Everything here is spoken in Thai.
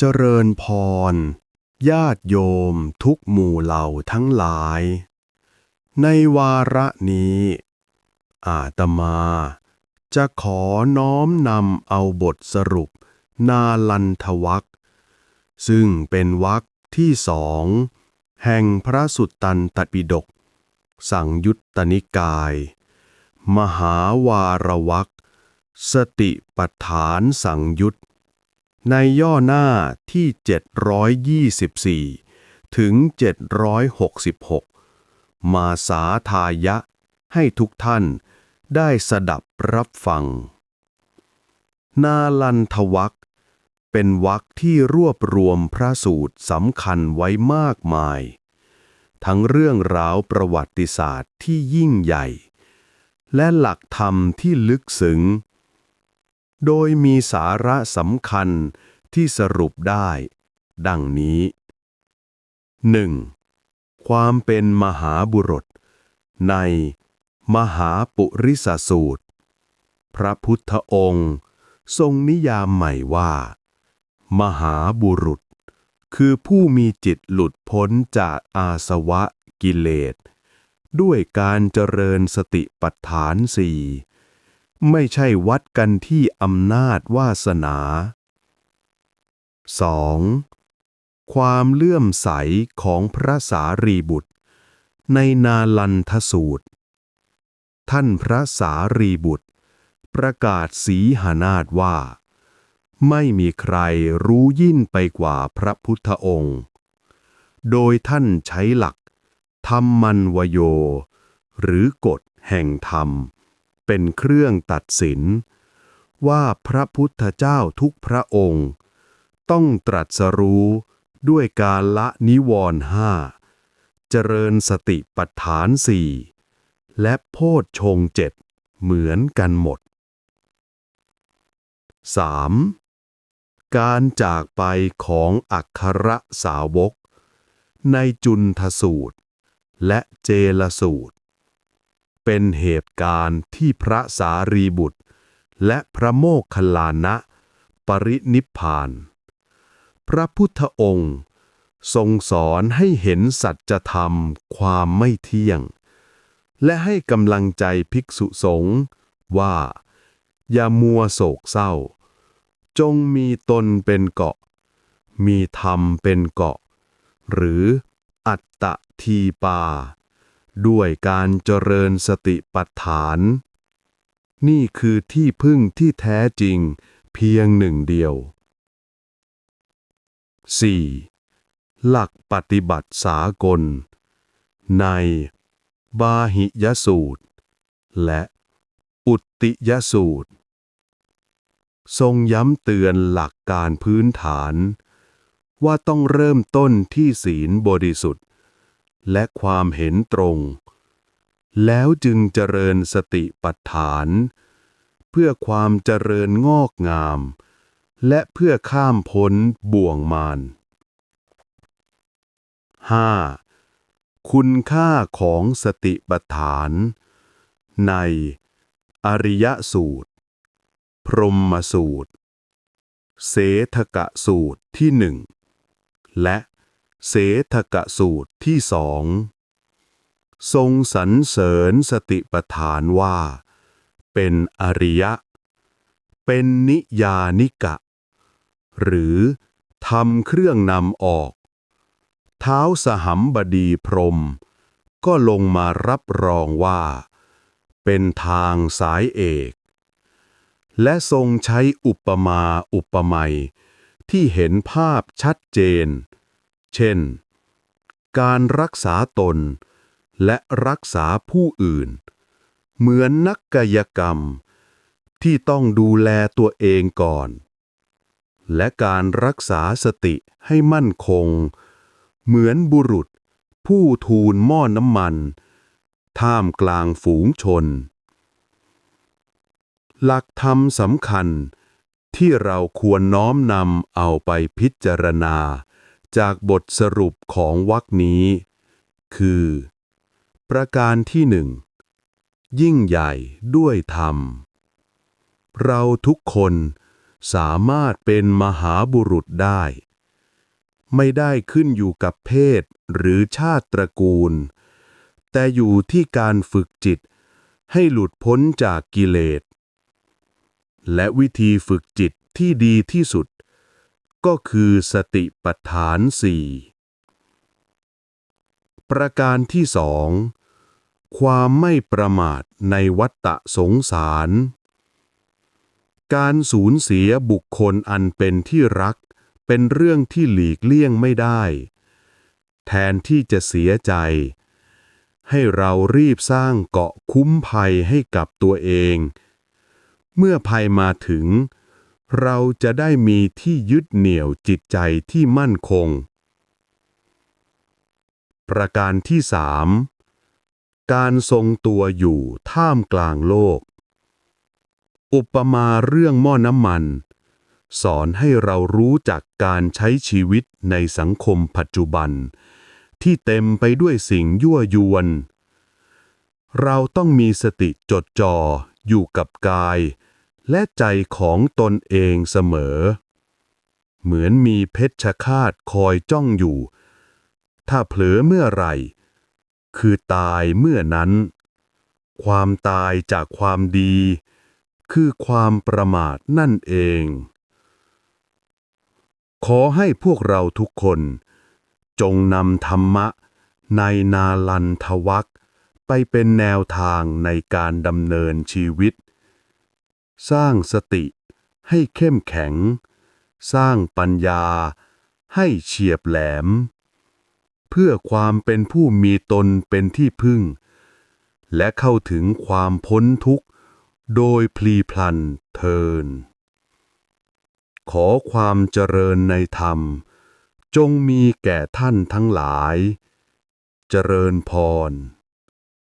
เจริญพร ญาติโยมทุกหมู่เหล่าทั้งหลาย ในวาระนี้ อาตมา จะขอน้อมนำเอาบทสรุปนาลันทวักซึ่งเป็นวักที่สองแห่งพระสุตตันตปิฎกสังยุตตนิกาย มหาวารวักสติปัฏฐานสังยุต ในย่อหน้าที่ 724 ถึง 766 มาสาทายะ ให้ทุกท่านได้สดับรับฟัง นาลันทวักเป็นวักที่รวบรวมพระสูตรสำคัญไว้มากมาย ทั้งเรื่องราวประวัติศาสตร์ที่ยิ่งใหญ่ และหลักธรรมที่ลึกซึ้ง โดยมีสาระสำคัญที่สรุปได้ ดังนี้ 1. ความเป็นมหาบุรุษ ในมหาปุริสสูตร พระพุทธองค์ ทรงนิยามใหม่ว่า มหาบุรุษ คือผู้มีจิตหลุดพ้นจากอาสวะกิเลส ด้วยการเจริญสติปัฏฐานสี่ ไม่ใช่วัดกันที่อำนาจวาสนา 2. ความเลื่อมใสของพระสารีบุตร ในนาลันทสูตร ท่านพระสารีบุตร ประกาศสีหานาฏว่า ไม่มีใครรู้ยิ่งไปกว่าพระพุทธองค์ โดยท่านใช้หลักธรรมันวโย หรือกฎแห่งธรรม เป็นเครื่องตัดสิน ว่าพระพุทธเจ้าทุกพระองค์ ต้องตรัสรู้ด้วยการละนิวรณ์ห้าเจริญสติปัฏฐานสี่และโพชฌงเจ็ดเหมือนกันหมด 3. การจากไปของอักขระสาวก ในจุนทสูตร และเจลสูตร เป็นเหตุการณ์ที่พระสารีบุตร และพระโมคคัลลานะ ปรินิพพาน พระพุทธองค์ ทรงสอนให้เห็นสัจธรรมความไม่เที่ยง และให้กำลังใจภิกษุสงฆ์ว่า อย่ามัวโศกเศร้า จงมีตนเป็นเกาะ มีธรรมเป็นเกาะ หรืออัตตะทีปา ด้วยการเจริญสติปัฏฐาน นี่คือที่พึ่งที่แท้จริงเพียงหนึ่งเดียว 4. หลักปฏิบัติสากล ในบาหิยสูตร และอุตติยสูตร ทรงย้ำเตือนหลักการพื้นฐาน ว่าต้องเริ่มต้นที่ศีลบริสุทธิ์ และความเห็นตรง แล้วจึงเจริญสติปัฏฐาน เพื่อความเจริญงอกงาม และเพื่อข้ามพ้นบ่วงมาร 5. คุณค่าของสติปัฏฐาน ใน อริยสูตร พรหมสูตร เสทกะสูตรที่หนึ่งและ เสทกะสูตรที่สอง ทรงสรรเสริญสติปัฏฐานว่า เป็นอริยะ เป็นนิยานิกะ หรือทำเครื่องนำออก เท้าสหัมบดีพรม ก็ลงมารับรองว่า เป็นทางสายเอก และทรงใช้อุปมาอุปไมยที่เห็นภาพชัดเจน เช่น การรักษาตน และรักษาผู้อื่น เหมือนนักกายกรรม ที่ต้องดูแลตัวเองก่อน และการรักษาสติให้มั่นคง เหมือนบุรุษ ผู้ทูลหม้อน้ำมัน ท่ามกลางฝูงชน หลักธรรมสำคัญที่เราควรน้อมนำเอาไปพิจารณา จากบทสรุปของวรรคนี้ คือ ประการที่หนึ่ง ยิ่งใหญ่ด้วยธรรม เราทุกคนสามารถเป็นมหาบุรุษได้ ไม่ได้ขึ้นอยู่กับเพศหรือชาติตระกูล แต่อยู่ที่การฝึกจิตให้หลุดพ้นจากกิเลส และวิธีฝึกจิตที่ดีที่สุด ก็คือสติปัฏฐานสี่ประการที่สองความไม่ประมาทในวัฏฏะสงสาร การสูญเสียบุคคลอันเป็นที่รัก เป็นเรื่องที่หลีกเลี่ยงไม่ได้ แทนที่จะเสียใจ ให้เรารีบสร้างเกาะคุ้มภัยให้กับตัวเอง เมื่อภัยมาถึง เราจะได้มีที่ยึดเหนี่ยวจิตใจที่มั่นคง ประการที่สามการทรงตัวอยู่ท่ามกลางโลก อุปมาเรื่องหม้อน้ำมัน สอนให้เรารู้จักการใช้ชีวิตในสังคมปัจจุบัน ที่เต็มไปด้วยสิ่งยั่วยวน เราต้องมีสติจดจ่ออยู่กับกาย และใจของตนเองเสมอ เหมือนมีเพชฌฆาตคอยจ้องอยู่ ถ้าเผลอเมื่อไหร่ คือตายเมื่อนั้น ความตายจากความดี คือความประมาทนั่นเอง ขอให้พวกเราทุกคน จงนำธรรมะในนาลันทวักไปเป็นแนวทางในการดำเนินชีวิต สร้างสติให้เข้มแข็ง สร้างปัญญาให้เฉียบแหลม เพื่อความเป็นผู้มีตนเป็นที่พึ่ง และเข้าถึงความพ้นทุกข์ โดยพลีพลันเทิน ขอความเจริญในธรรม จงมีแก่ท่านทั้งหลาย เจริญพร